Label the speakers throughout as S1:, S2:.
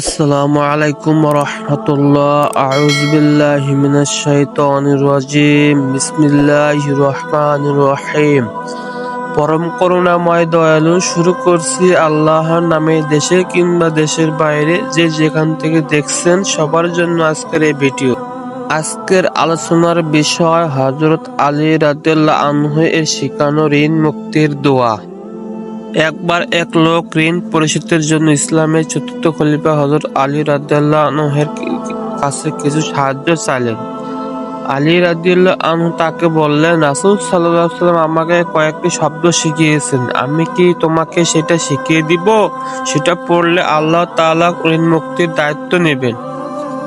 S1: আসসালামু আলাইকুম রহমতুল্লাহ। আউজবিল্লাহ মিনাশ শাইতানির রাজিম। বিসমিল্লাহির রহমানির রহিম। পরম করুণাময়, দয়ালু, শুরু করছি আল্লাহর নামে দেশে কিংবা দেশের বাইরে যে যেখান থেকে দেখছেন সবার জন্য আজকের এই ভিডিও। আজকের আলোচনার বিষয় হজরত আলী রাদিয়াল্লাহু আনহু এর শিখানো ঋণ মুক্তির দোয়া। একবার এক লোক ঋণ পরিশোধের জন্য ইসলামের চতুর্থ খলিফা হজরত আলী রাদিয়াল্লাহু আনহুর কাছে কিছু সাহায্য চাইলেন। আলী রাদিয়াল্লাহু আনহু তাকে বললেন, রাসূল আলাইহি সাল্লাম আমাকে কয়েকটি শব্দ শিখিয়েছেন। আমি কি তোমাকে সেটা শিখিয়ে দিব? সেটা পড়লে আল্লাহ তালা ঋণ মুক্তির দায়িত্ব নেবেন।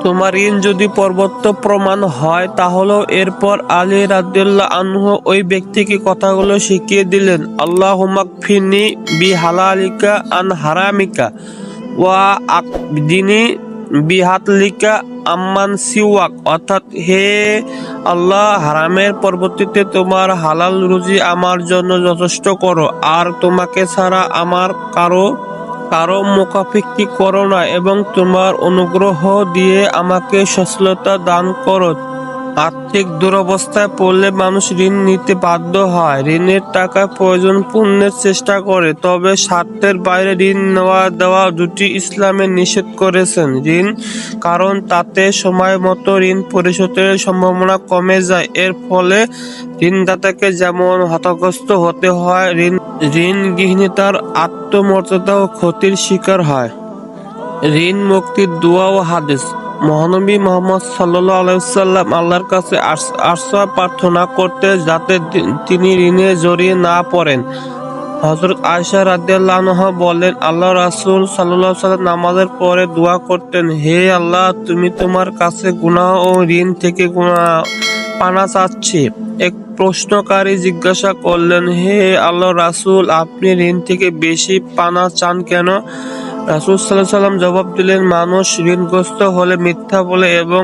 S1: তোমার ঋণ যদি পর্বত প্রমাণ হয়, তাহলেও এরপর আলী রাদিয়াল্লাহু আনহু ওই ব্যক্তিকে কথাগুলো শিখিয়ে দিলেন আল্লাহুম্মাকফিনি বি হালালিকা আন হারামিকা ওয়া আকদিনি বিহাতলিকা আম্মান সিওয়াক। অর্থাৎ, হে আল্লাহ, হারামের পরবর্তীতে তোমার হালাল রুজি আমার জন্য যথেষ্ট করো, আর তোমাকে ছাড়া আমার কারও কারও মোকাফিকি করো না এবং তোমার অনুগ্রহ দিয়ে আমাকে সচ্ছলতা দান করো। আর্থিক দুরবস্থায় পড়লে মানুষ ঋণ নিতে বাধ্য হয়। ঋণের টাকা প্রয়োজন পূর্ণের চেষ্টা করে, তবে স্বার্থের বাইরে ঋণ নেওয়া দেওয়া দুটি ইসলামে নিষেধ করেছেন। ঋণ, কারণ তাতে সময় মতো ঋণ পরিশোধের সম্ভাবনা কমে যায়। এর ফলে ঋণদাতাকে যেমন হতাগ্রস্ত হতে হয়, ঋণ ঋণ গৃহীতার আত্মমর্যাদা ও ক্ষতির শিকার হয়। ঋণ মুক্তির দোয়া ও হাদিস। মহানবী মোহাম্মদ সাল্লাহ আলাইসাল্লাম আল্লাহর কাছে আশ্রয় প্রার্থনা করতে যাতে তিনি ঋণে জড়িয়ে না পড়েন। হজরত আয়সা আনহা বলেন, আল্লাহ রাসূল আলাইহি সাল্লাম নামাজের পরে দোয়া করতেন, হে আল্লাহ, তুমি তোমার কাছে গুনাহ ও ঋণ থেকে গুনাহ পানা চাচ্ছি। এক প্রশ্নকারী জিজ্ঞাসা করলেন, হে আল্লাহ রাসূল, আপনি ঋণ থেকে বেশি পানা চান কেন? রাসূল সাল্লাল্লাহু সাল্লাম জবাব দিলেন, মানুষ ঋণগ্রস্ত হলে মিথ্যা বলে এবং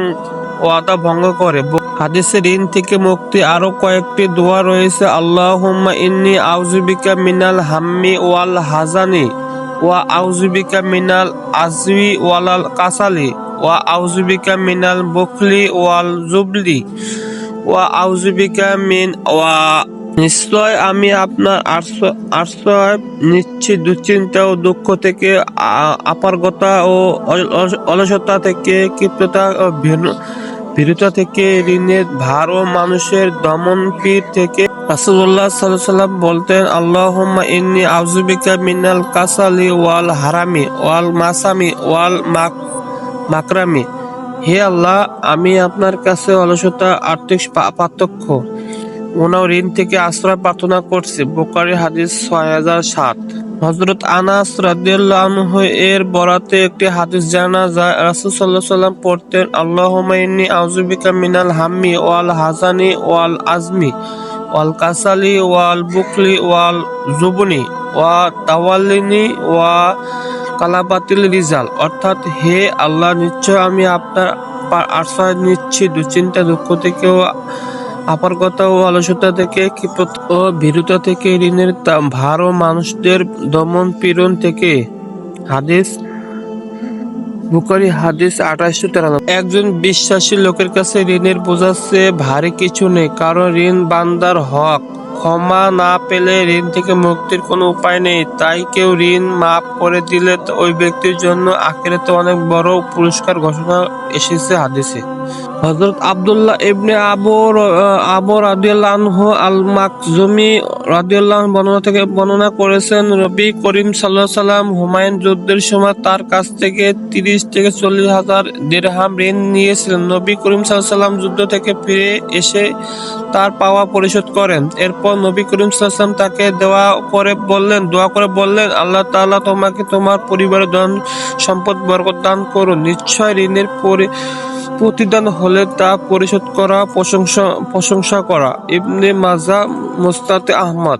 S1: ওয়াদা ভঙ্গ করে। হাদিসে ঋণ থেকে মুক্তি আরও কয়েকটি দোয়া রয়েছে। আল্লাহুম্মা ইন্নি আউযুবিকা মিনাল হাম্মি ওয়াল হাজানি ওয়া আউযুবিকা মিনাল আজwi ওয়াল কাসালি ওয়া আউযুবিকা মিনাল বুখলি ওয়াল জুবলি ওয়া আউযুবিকা মিন ওয়া নিশ্চয় আমি আপনার আশ্রয় নিচ্ছি, দুশ্চিন্তা ও দুঃখ থেকে আপারগতা ও অল- অল- অলসতা থেকে, ক্ষিপ্রতা ও ভীরু- ভীরুতা থেকে, ঋণের ভার ও মানুষের দমন পীর থেকে। আলাইহি সাল্লাম বলতেন, আল্লাহুম্মা ইন্নী আউযুবিকা মিনাল কাসালি ওয়াল হারামি, ওয়াল মাসামি, ওয়াল মাক, মাকরামি। হে আল্লাহ, আমি আপনার কাছে অলসতা, আর্থিক পার্থক্য ওনা ঋণ থেকে আশ্রয় প্রার্থনা করছি। বোকারি হাদিস ছয় হাজার সাত। হজরত আনাস এর বরাতে একটি হাদিস জানা যায়, রাসূল আলাইহি সাল্লাম পড়তেন, আল্লাহুম্মা ইন্নী আউযুবিকা মিনাল হাম্মি ওয়াল হাজানি ওয়াল আজমি ওয়াল কাসালি ওয়াল বুকলি ওয়াল জুবনি ওয়া তাওয়াল্লিনি ওয়া কালাবাতিল রিজাল। অর্থাৎ, হে আল্লাহ, নিশ্চয় আমি আপনার আশ্রয় নিচ্ছি দুশ্চিন্তা, দুঃখ থেকেও আপারগতা ও অলসতা থেকে ক্ষিপ্রতা ও ভীরুতা থেকে ঋণের ভার ও মানুষদের দমন পীড়ন থেকে হাদিস বুখারী হাদিস আঠাশশো তেরানব্বই একজন বিশ্বাসী লোকের কাছে ঋণের বোঝার চেয়ে ভারী কিছু নেই, কারণ ঋণ বান্দার হক। ক্ষমা না পেলে ঋণ থেকে মুক্তির কোনো উপায় নেই, তাই কেউ ঋণ মাফ করে দিলে ওই ব্যক্তির জন্য আখেরাতে অনেক বড় পুরস্কার ঘোষণা এসেছে হাদিসে। হযরত আব্দুল্লাহ ইবনে আবু আবর আবু রাদিয়াল্লাহু আল মাকজুমি রাদিয়াল্লাহু বর্ণনা থেকে বর্ণনা করেছেন, নবী করিম আলাইহি সাল্লাম হুমায়ুন যুদ্ধের সময় তার কাছ থেকে তিরিশ থেকে চল্লিশ হাজার দিরহাম ঋণ নিয়েছিলেন। নবী করিম আলাইহি সাল্লাম যুদ্ধ থেকে ফিরে এসে তার পাওয়া পরিশোধ করেন। এরপর নবী করিম সাল্লাম তাকে দেওয়া করে বললেন, দোয়া করে বললেন, আল্লাহ তাআলা তোমাকে তোমার পরিবারের ধন সম্পদ বরকত দান করুন। নিশ্চয় ঋণের পরি প্রতিদান হলে তা পরিশোধ করা প্রশংসা প্রশংসা করা। ইবনে মাজা মুস্তাতে আহমদ।